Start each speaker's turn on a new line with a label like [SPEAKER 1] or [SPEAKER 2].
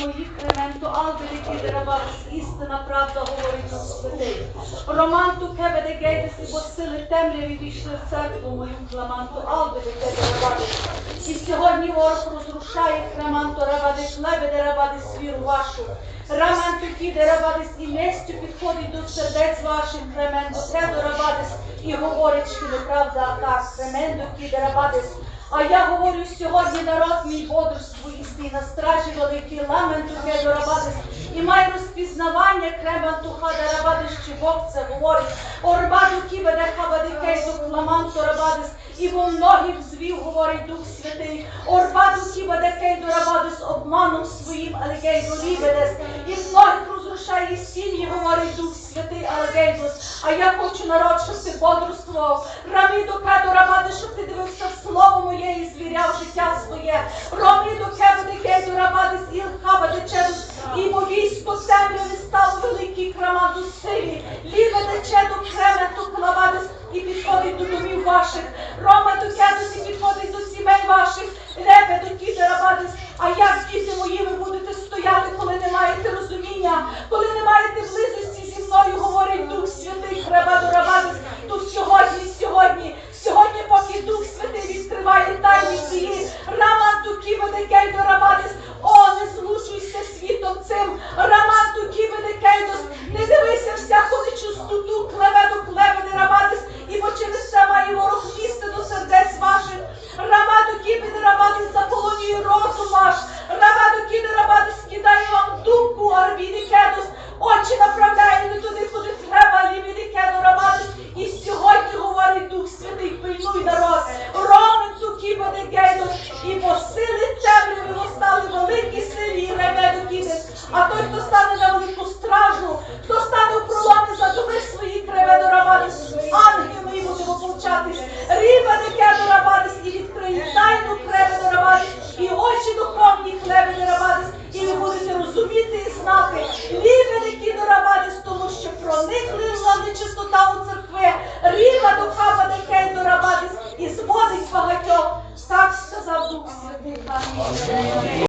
[SPEAKER 1] мої кременто албери кідерабарис, істина правда говорить нам святий. Романту кебеде гейдес, бо сили темряві війшли в церкву мою кламанту албери кедерабарис. І сьогодні ворог розрушає креманту рабади клебеде рабади свіру вашу. Раманту кідерабарис і местю підходить до сердець ваших кременто кедерабарис і говорить, що неправда так, кремендо кідерабарис. А я говорю сьогодні народ мій бодрствуй і на стражі великий ламенту кедорабадис. І май розпізнавання креманту хадарабадис, чи Бог це говорить. Орбаду кібеде хабади кейду кламанту рабадис. І во многих звів говорить Дух Святий. Орбаду кібеде кейду рабадис обманом своїм, але кейду лібедес. І многих розрушає сім'ї, говорить Дух Святий, але гейдус. А я хочу народ, щоб ти бодрствував. Раміду кеду рабади, щоб ти дивився в слово моє став великий крамаду ліве Ліведе до кремету клавадис і підходить до домів ваших. Рома до нечистоту, клеведу, клеведи Рабадис, і бо через це має ворог до сердець ваших. Рамаду Кібеде Рабадис заполонює розум ваш, Рамаду Кібеде Рабадис кидає вам думку, Арбіди Кедос, очі направляє не туди, куди треба, Лівіди Кедо Рабадис, і сьогодні говорить Дух Святий, пильнуй народ, Роменцу Кібеде Гейдос, і бо сили темряві постали великі силі і Кібес, а той, хто стане на велику стражу, розуміти і знати, Ліведе Кідо Рабадис, тому що проникли в нечистота у церкви, Ріва до Хабаде Кейдо Рабадис, і зводить багатьох. Так сказав Дух Святий.